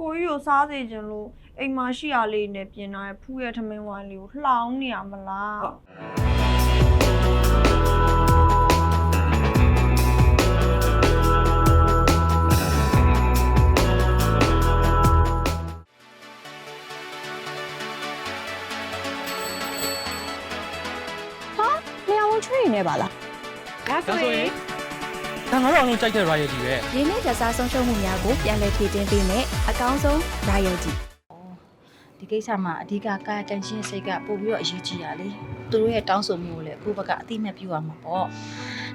ကိုကြီးကိုစားစေချင်လို့အိမ်မှာရှိရလေးနဲ့ပြင်လာတဲ့ဖူးရဲ့ထမင်းဝိုင်းလေးကိုလှောင်နေရမလားဟုတ်လျှော်ဝန်ချွေးနေပါလားဒါဒါဆိုရင် ဒါငါတို့အလုံးကြိုက်တဲ့ royalty ပဲရင်းနှီးကြစားဆုံးရှုံးမှုများကိုပြန်လည်ဖြည့်တင်းပေးမယ်အကောင်းဆုံး royalty ဒီကိစ္စမှာအဓိကကာယကံရှင်စိတ်ကပို့ပြီးတော့အရေးကြီးတာလေသူတို့ရဲ့တောင်းဆိုမှုကိုလည်းအခုဘက်ကအတိအမဲ့ပြုရမှာပေါ့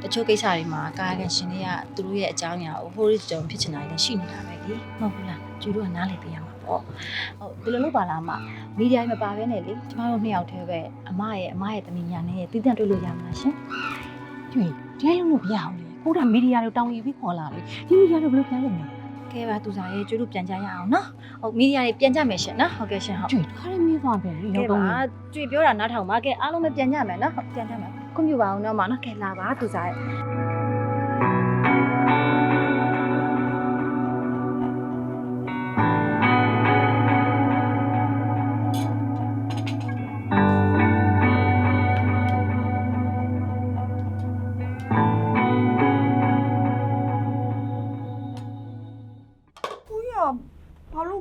တချို့ကိစ္စတွေမှာကာယကံရှင်တွေကသူတို့ရဲ့အကြောင်းအရာကိုဟိုရစ်ကြောင်ဖြစ်ချင်တာတွေလည်းရှိနေတာပဲလေမဟုတ်ဘူးလားကျူတို့ကနားလည်ပေးရမှာပေါ့ဟုတ်ဒီလိုလုပ်ပါလားအမမီဒီယာမပါဘဲနဲ့လေကျမတို့နှစ်ယောက်တည်းပဲအမရဲ့အမရဲ့တမီညာနဲ့တည်တံ့တွေ့လို့ရမှာလားရှင်ကျွေဒီလိုလုပ်မရအောင်လေ ကိုကမီဒီယာတွေတောင်းရင်ပြီးခေါ်လာလေဒီမီဒီယာတွေဘယ်လိုပြန်လုပ်မလဲကဲပါသူစားရဲ့ကျူတို့ပြန်ကြရအောင်နော်ဟုတ်မီဒီယာတွေပြန်ကြမယ်ရှင်နော်ဟုတ်ကဲ့ရှင်ဟုတ်ကျွေခါရမင်းသွားပြန်လေကဲရောက်တော့ပါကြွေပြောတာနားထောင်ပါကဲအားလုံးပဲပြန်ကြမယ်နော်ဟုတ်ပြန်ကြမယ်ခွင့်ပြုပါအောင်နော်မနော်ကဲလာပါသူစားရဲ့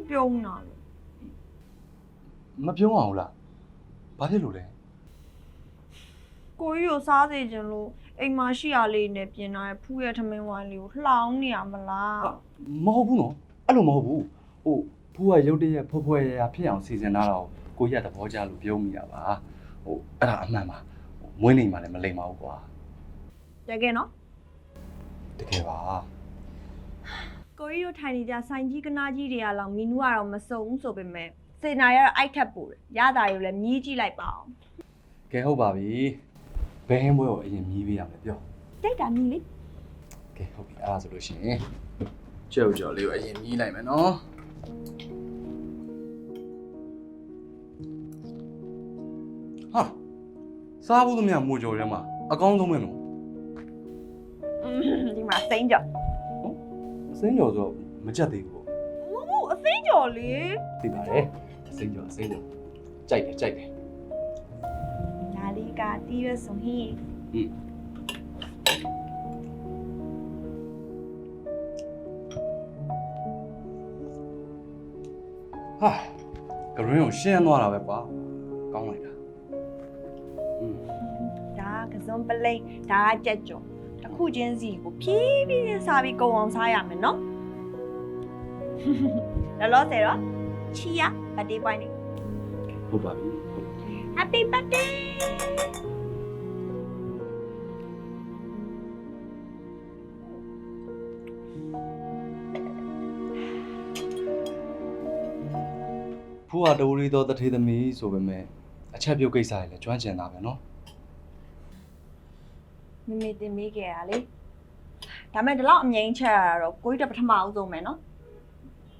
ဘာလို့ပြုံးတာလဲမပြောအောင်လားဘာဖြစ်လို့လဲကိုကြီးကိုစားစေချင်လို့အိမ်မှာရှိရလေးနဲ့ပြင်လာတဲ့ဖူးရဲ့ထမင်းဝိုင်းလေးကိုလှောင်နေရမလားမဟုတ်ဘူးနော်အဲ့လိုမဟုတ်ဘူးဟိုဘူးကရုတ်တရက်ဖွယ်ဖွယ်ရရဖြစ်အောင်စီစဉ်လာတော့ကိုကြီးကသဘောကျလို့ပြောမိတာပါဟိုအဲ့ဒါအမှန်ပါဟိုမွေးနေမှလည်းမလိမ္မာဘူးကွာတကယ်နော်တကယ်ပါ ကိုကြီးတို့ထိုင်နေကြဆိုင်ကြီးကနာကြီးတွေကလောင်မီနူကတော့မစုံဘူးဆိုပေမဲ့စေနာရတော့အိုက်ထက်ပို့တယ်ရတာတွေကိုလည်းမြည်ကြည့်လိုက်ပါအောင် ကဲဟုတ်ပါပြီဘယ်ဟင်းပွဲကိုအရင်မြည်ပေးရမလဲပြော တိတ်တာမြည်လေ ကဲဟုတ်ပြီအဲ့ဒါဆိုလို့ရှိရင်ကြောက်ကြော်လေးကိုအရင်မြည်လိုက်မယ်နော်ဟာစားဖို့သမ ्या မူကြော်ထဲမှာအကောင်းဆုံးပဲနော် อืมဒီမှာစိမ့်ကြော် အ စိမ့်ကျော်ဆိုတော့မကြက်သေးဘူးပေါ့မဟုတ်ဘူးအစိမ့်ကျော်လေသိပါတယ်အစိမ့်ကျော်အစိမ့်ကျော်ကြိုက်တယ်ကြိုက်တယ်ဒါလေးကတီးရွှေဆိုရင်ဟင်းဟာကရင်းကိုရှင်းသွားတာပဲကွာကောင်းလိုက်တာอืมဒါကစုံပလိန်ဒါကကြက်ကြော် တစ်ခုချင်းစီကိုဖြည်းဖြည်းချင်းစားပြီးကုံအောင်စားရမယ်နော်လောလောဆယ်တော့ချီယာဘတ်ဒေးပွိုင်းလေးဟုတ်ပါပြီ Happy birthday ဖူးဟာတိုးရီတော်တထေသမီးဆိုပေမဲ့အချက်ပြုတ်ကိစ္စတွေလည်းကျွမ်းကျင်တာပဲနော် မမေတင်မေးခဲ့ရလေဒါမဲ့ဒီလောက်အမြင်ချက်ရတာတော့ကိုကြီးတပထမအောင်ဆုံးမယ်နော်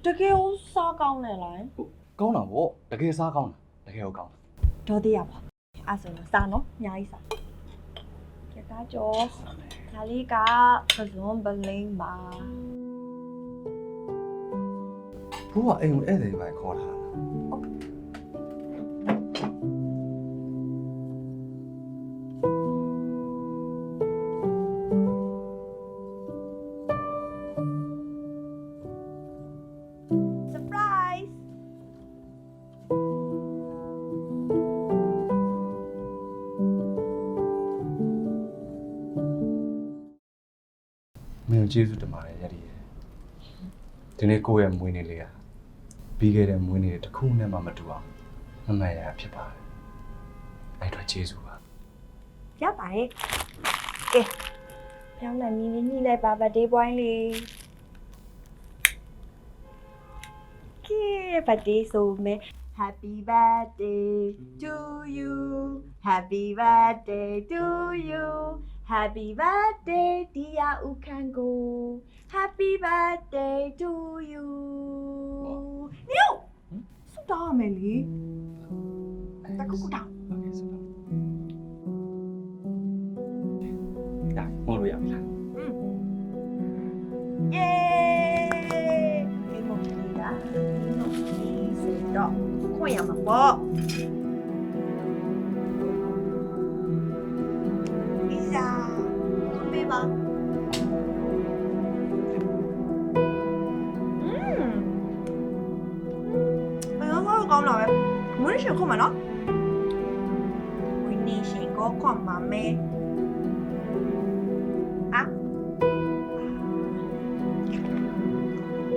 တကယ်ကိုစားကောင်းတယ်လားကောင်းတာဗောတကယ်စားကောင်းတာတကယ်ကိုကောင်းတာဒေါ်သေးရပါအဲ့ဆိုရင်စားနော်အများကြီးစားကြက်သားကြော်ဒါလေးကကစုံပလိန်ပါဖူးကအိမ်ကိုဧည့်သည်ပဲခေါ်ထားတာเซ မင်းကိုကျေးဇူးတင်ပါတယ်ယတိရဲ့ဒီနေ့ကိုယ့်ရဲ့မွေးနေ့လေးကပြီးခဲ့တဲ့မွေးနေ့တစ်ခုနဲ့မှမတူအောင်မမှန်ရဖြစ်ပါတယ်အဲ့တော့ကျေးဇူးပါရပါတယ်ကဲပြောင်းလိုက်မီလေးညှိလိုက်ပါဗတ်ဒေးပွိုင်းလေးကဲဗတ်ဒေးဆိုမယ် Happy birthday to you. Happy birthday to you. Happy birthday, dear Ukango. Happy birthday to you. Niu! Sit down, Melly. Tak aku down. Okay, sit down. ဒါမော်လို့ရပြီလား ဖွင့်ရမှာပေါ့ဗီဇာလုံးပေးပါอืมဘယ်တော့မှကောင်းလာပဲမွေးရှင်ခွန်မှာနော်မွေးနေရှင်ကိုခွန်မှာမဲအာ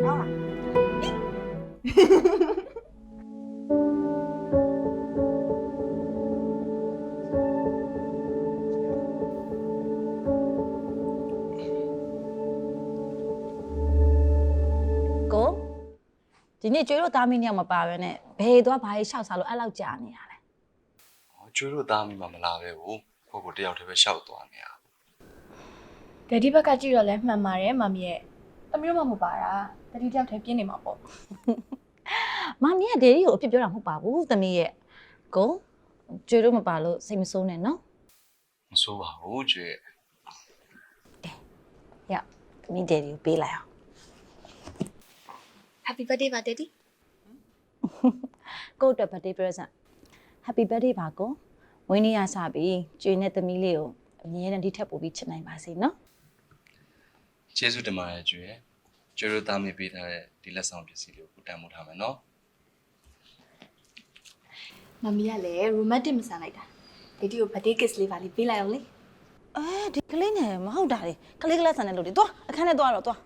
ဟုတ်လား ဒီနေ့ကျွေးတို့သားမင်းညောင်မပါပဲနဲ့ဘယ်သွားဘာကြီးရှောက်စားလို့အဲ့လောက်ကြာနေရလဲဟောကျွေးတို့သားမိမမလာပဲဘူးကိုကိုတယောက်တည်းပဲရှောက်သွားနေရဒက်ဒီဘက်ကကြည့်တော့လဲမှန်ပါတယ်မမရဲ့သမီးတို့မှမပါတာဒက်ဒီတယောက်တည်းပြင်းနေမှာပေါ့မမီးကဒေဒီကိုအဖြစ်ပြောတာမဟုတ်ပါဘူးသမီးရဲ့ကိုကျွေးတို့မပါလို့စိတ်မဆိုးနဲ့နော်မဆိုးပါဘူးကျွေးရသမီးဒေဒီကိုပေးလိုက်အောင် Happy birthday ပါဒက်ဒီကိုယ့်အတွက် birthday present happy birthday ပါကိုဝင်းနေရစပြီကျွေးနဲ့သမီးလေးကိုအမြဲတမ်းဒီထက်ပိုပြီးချစ်နိုင်ပါစေနော်ကျေးဇူးတင်ပါတယ်ကျွေးကျွေးတို့သားမိပေးထားတဲ့ဒီလက်ဆောင်ပစ္စည်းလေးကိုတန်ဖိုးထားမယ်နော်မမီကလည်း romantic မဆန်လိုက်တာဒက်ဒီကို birthday kiss လေးပါလေးပေးလိုက်အောင်လေအဲဒီကလေးနဲ့မဟုတ်တာလေကလေးကလေးဆန်တဲ့လူတွေသွားအခန်းထဲသွားတော့သွား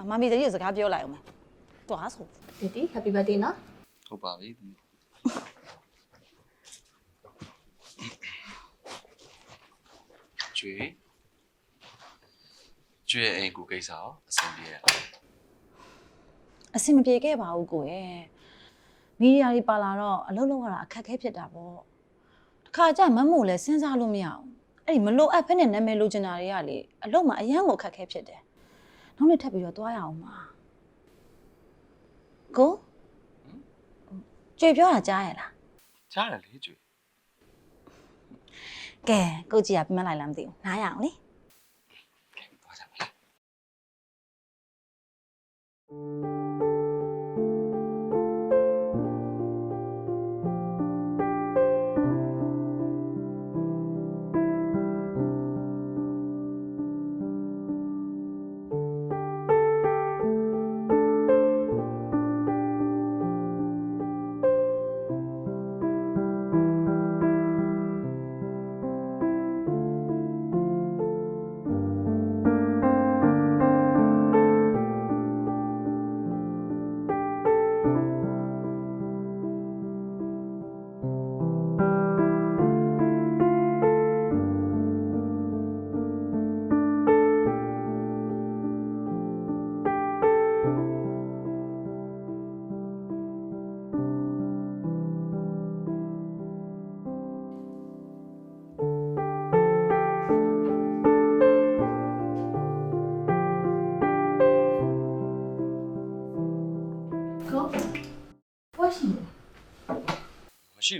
အမမီတည်းစကားပြောလိုက်အောင်မယ် သွားဆိုဒက်ဒီ Happy birthday နော်ဟုတ်ပါပြီသမီးကျွေးကျွေးရဲ့အိမ်ကူကိစ္စရောအဆင်ပြေရလားအဆင်မပြေခဲ့ပါဘူးကိုရဲ့မီဒီယာတွေပါလာတော့အလုပ်လုပ်ရတာအခက်အခဲဖြစ်တာပေါ့တခါကျမမို့လဲစဉ်းစားလို့မရအောင်အဲ့ဒီမလိုအပ်ဖက်နဲ့နာမည်လိုချင်တာတွေကလေအလုပ်မှာအရန်ကိုအခက်အခဲဖြစ်တယ်နောက်နေ့ထပ်ပြီးတော့သွားရအောင်ပါ ကိုကြွေပြောတာကြားရလားကြားတယ်လေကျွေးကဲကိုကြီးကပြမလိုက်လားမသိဘူးနားရအောင်လေကဲသွားကြပါလား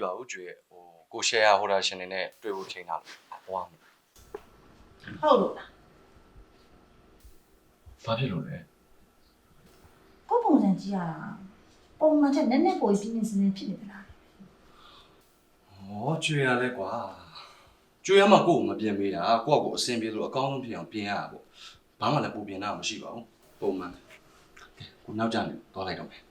ပါဘူးကျွေးဟိုကိုရှယ်ယာဟိုဒါရှင်တွေနဲ့တွေ့ဖို့ချိန်တာဟောဟုတ်လို့လားဘာဖြစ်လို့လဲကိုပုံစံကြည့်ရတာပုံမှန်ချက်နည်းနည်းပိုပြီးပြင်းပြင်းစင်းစင်းဖြစ်နေသလားဟောကျွေးရလဲကွာကျွေးရမှကိုယ့်ကိုမပြင်ပေးတာကိုယ့်ကိုအဆင်ပြေလို့အကောင်းဆုံးဖြစ်အောင်ပြင်ရတာပေါ့ဘာမှလည်းပူပြင်တာမရှိပါဘူးပုံမှန်ကဲကိုနောက်ကျနေသွားလိုက်တော့မယ်